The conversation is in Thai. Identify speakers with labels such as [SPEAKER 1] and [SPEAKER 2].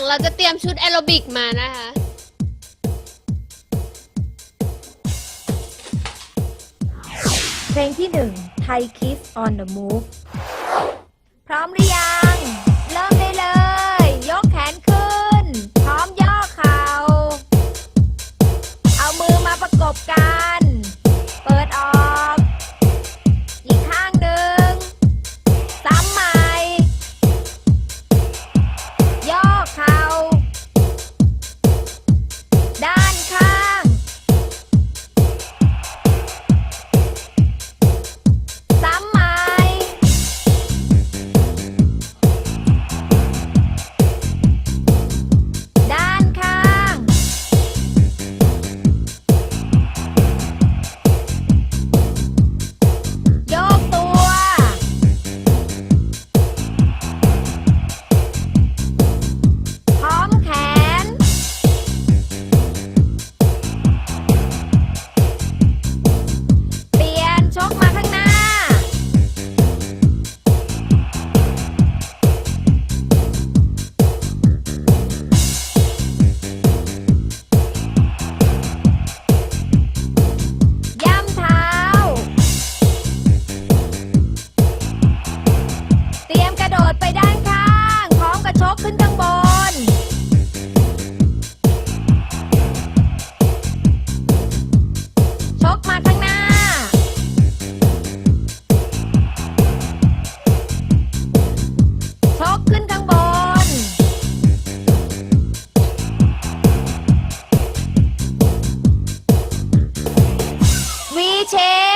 [SPEAKER 1] งเราจะเตรียมชุดแอโรบิกมานะคะ
[SPEAKER 2] เพลงที่ 1 Thai Kiss on the Move พร้อมหรือยัง noches.